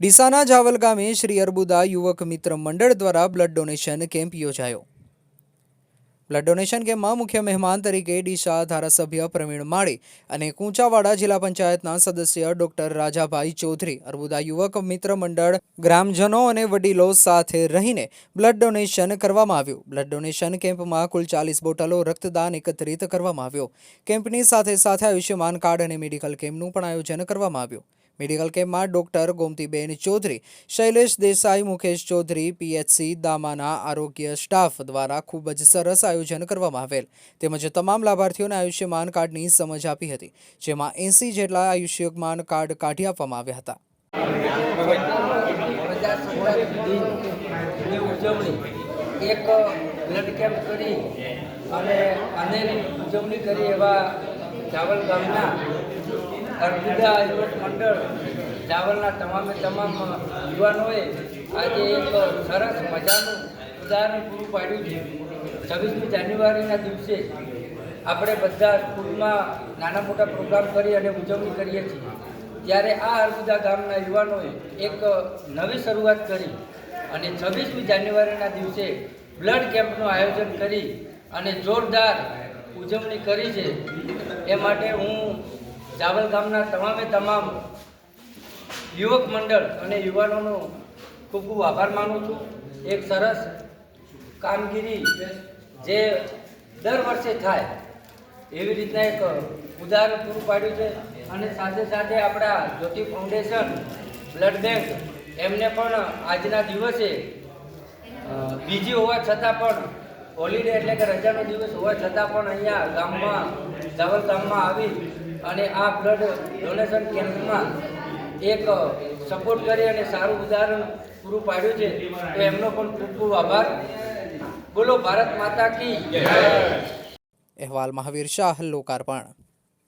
ડીસાના જાવલ ગામે શ્રી અર્બુદા યુવક મિત્ર મંડળ દ્વારા બ્લડ ડોનેશન કેમ્પ યોજાયો. બ્લડ ડોનેશન કેમ્પમાં મુખ્ય મહેમાન તરીકે ડીસા ધારાસભ્ય પ્રવીણ માળી અને કુંચાવાડા જિલ્લા પંચાયતના સદસ્ય ડોક્ટર રાજાભાઈ ચૌધરી, અર્બુદા યુવક મિત્ર મંડળ, ગ્રામજનો અને વડીલો સાથે રહીને બ્લડ ડોનેશન કરવામાં આવ્યું. બ્લડ ડોનેશન કેમ્પમાં કુલ ચાલીસ બોટલો રક્તદાન એકત્રિત કરવામાં આવ્યો. કેમ્પની સાથે સાથે આયુષ્યમાન કાર્ડ અને મેડિકલ કેમ્પનું પણ આયોજન કરવામાં આવ્યું. મેડિકલ કેમ્પમાં ડોક્ટર ગોમતીબેન ચૌધરી, શૈલેષ દેસાઈ, મુકેશ ચૌધરી, પીએચસી દામાના આરોગ્ય સ્ટાફ દ્વારા ખૂબ જ સરસ આયોજન કરવામાં આવેલ. તેમજ તમામ લાભાર્થીઓને આયુષ્યમાન કાર્ડની સમજ આપી હતી, જેમાં એંસી જેટલા આયુષ્યમાન કાર્ડ કાઢી આપવામાં આવ્યા હતા. અને અનેરી ઉજવણી કરી એવા ચાવલ ગામના અર્બુદા યુવક મંડળ ચાવલના તમામે તમામ યુવાનોએ આજે એક સરસ મજાનું ઉદાહરણ પૂરું પાડ્યું છે. છવ્વીસમી જાન્યુઆરીના દિવસે આપણે બધા સ્કૂલમાં નાના મોટા પ્રોગ્રામ કરી અને ઉજવણી કરીએ છીએ. ત્યારે આ અર્બુદા ગામના યુવાનોએ એક નવી શરૂઆત કરી અને છવ્વીસમી જાન્યુઆરીના દિવસે બ્લડ કેમ્પનું આયોજન કરી અને જોરદાર ઉજવણી કરી છે. એ માટે હું જાવલ ગામના તમામે તમામ યુવક મંડળ અને યુવાનોનો ખૂબ ખૂબ આભાર માનું છું. એક સરસ કામગીરી જે દર વર્ષે થાય એવી રીતના એક ઉદાહરણ પૂરું પાડ્યું છે અને સાથે સાથે આપણા જ્યોતિ ફાઉન્ડેશન, બ્લડ બેંક એમને પણ આજના દિવસે બીજી હોવા છતાં પણ હોલિડે એટલે કે રજાનો દિવસ હોવા છતાં પણ અહીંયા ગામમાં જાવલ ગામમાં આવી અને આ બ્લડ ડોનેશન કેમ્પમાં એક સપોર્ટ કરી અને સારું ઉદાહરણ પૂરું પાડ્યું છે, તો એમનો પણ ખૂબ ખૂબ આભાર. બોલો, ભારત માતા કી અહેવાલ મહાવીર શાહ, લોકાર્પણ.